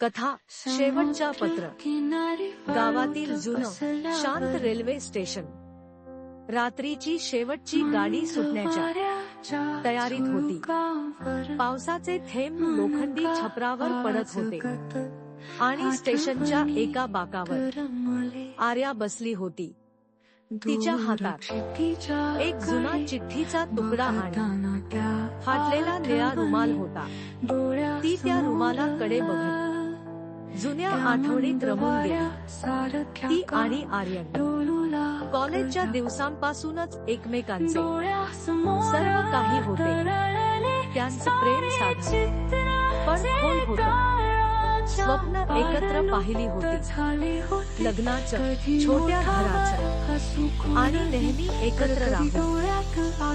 कथा शेवटच्या पत्र. गावातील जुनं शांत रेल्वे स्टेशन. रात्रीची शेवटची गाडी सुटण्याच्या तयारीत होती. पावसाचे थेंब लोखंडी छपरावर पडत होते. आणि स्टेशनच्या एका बाकावर आर्या बसली होती. तिच्या हातात एक जुना चिठ्ठीचा तुकडा आणि फाटलेला निळा रुमाल होता. ती त्या रुमालाकडे बघत जुन्या आठवणीत रमून गेली. ती आणि आर्यन. कॉलेजच्या दिवसांपासूनच एकमेकांचे. सर्व काही होते. त्यांचं प्रेम साधं पण खोल होत. स्वप्न एकत्र पाहिली होती. लग्नाचं छोट्या घराचं. आणि नेहमी एकत्र राहू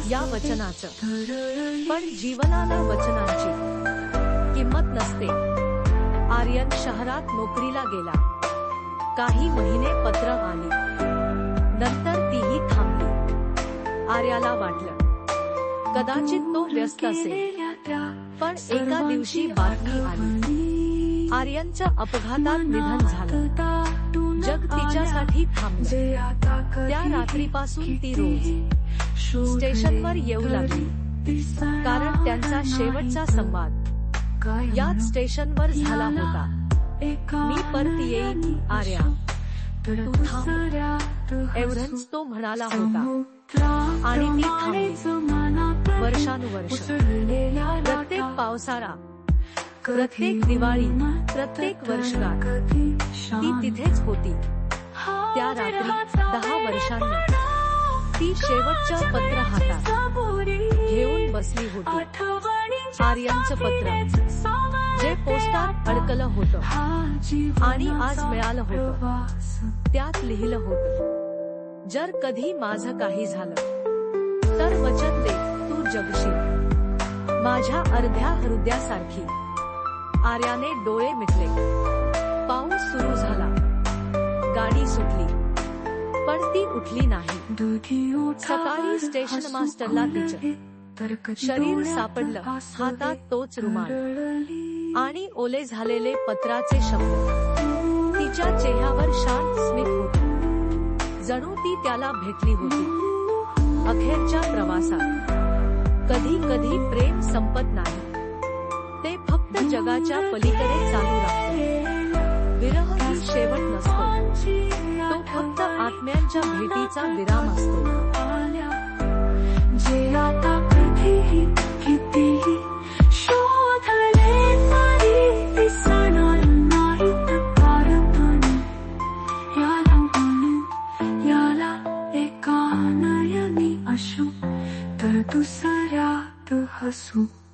या वचनाचं. पण जीवनाला वचनांची किंमत नसते. आर्यन शहरात नोकरीला गेला. काही महिने पत्र आले. नंतर तीही थांबली. आर्याला वाटलं. कदाचित तो व्यस्त असेल. पण एका दिवशी बातमी आली. आर्यनचं अपघातात निधन झालं. जग तिच्यासाठी थांबले. त्या रात्रीपासून ती रोज स्टेशनवर येऊ लागली. कारण त्यांचा शेवटचा संवाद याच स्टेशनवर झाला होता. मी परत येईन आर्या. तू थांब. एवढंच तो म्हणाला होता. आणि थांबली. वर्षानुवर्ष. प्रत्येक पावसाळा प्रत्येक दिवाळी प्रत्येक वर्षगाठ ती तिथेच होती. त्या रात्री दहा वर्षांनी ती शेवटच्या पत्र हातात घेऊन बसली होती. आर्यांचं पत्र. जे पोस्टात अडकलं होतं आणि आज मिळालं होतं त्यात लिहिलं होतं जर कधी माझं काही झालं तर वचन दे तू जगशील. माझ्या अर्ध्या हृदयासारखी आर्याने डोळे मिटले. पाऊस सुरू झाला. गाडी सुटली. पण ती उठली नाही. सकाळी स्टेशन मास्टरला शरीर सापडलं हातात तोच रुमाल. आणि ओले झालेले पत्राचे शब्द. तिच्या चेहऱ्यावर शांत स्मित होते. जणू ती त्याला भेटली होती. अखेरच्या प्रवासात. कधी कधी प्रेम संपत नाही. ते फक्त जगाच्या पलीकडे चालू राहते. विरह ही शेवट नसतो. तो फक्त आत्म्यांच्या भेटीचा विराम असतो. शोधरे सना अशु तर्तु स हसु